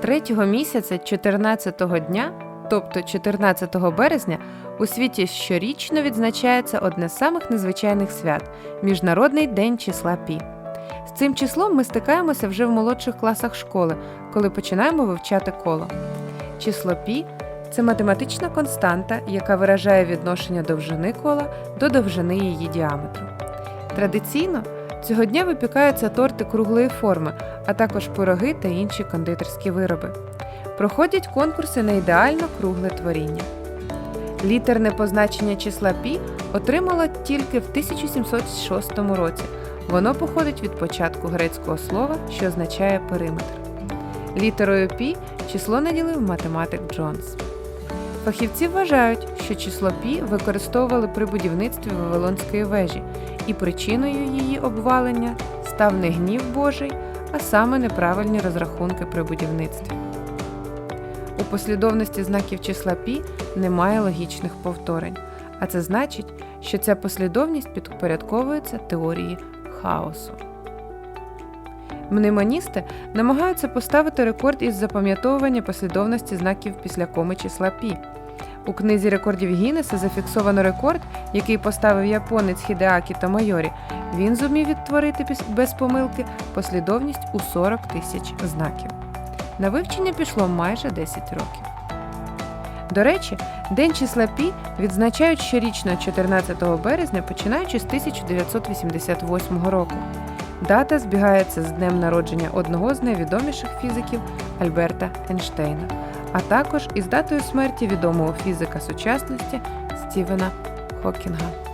Третього місяця 14-го дня, тобто 14 березня, у світі щорічно відзначається одне з самих незвичайних свят Міжнародний день числа Пі. З цим числом ми стикаємося вже в молодших класах школи, коли починаємо вивчати коло. Число Пі це математична константа, яка виражає відношення довжини кола до довжини її діаметру. Традиційно цього дня випікаються торти круглої форми, а також пироги та інші кондитерські вироби. Проходять конкурси на ідеально кругле творіння. Літерне позначення числа пі отримало тільки в 1706 році. Воно походить від початку грецького слова, що означає периметр. Літерою пі число наділив математик Джонс. Фахівці вважають, що число пі використовували при будівництві Вавилонської вежі, і причиною її обвалення став не гнів Божий, а саме неправильні розрахунки при будівництві. У послідовності знаків числа пі немає логічних повторень, а це значить, що ця послідовність підпорядковується теорії хаосу. Мнемоністи намагаються поставити рекорд із запам'ятовування послідовності знаків після коми числа пі. У книзі рекордів Гіннеса зафіксовано рекорд, який поставив японець Хідеакі Томайорі. Він зумів відтворити без помилки послідовність у 40 тисяч знаків. На вивчення пішло майже 10 років. До речі, День числа Пі відзначають щорічно 14 березня, починаючи з 1988 року. Дата збігається з днем народження одного з найвідоміших фізиків Альберта Ейнштейна, а також із датою смерті відомого фізика сучасності Стівена Хокінга.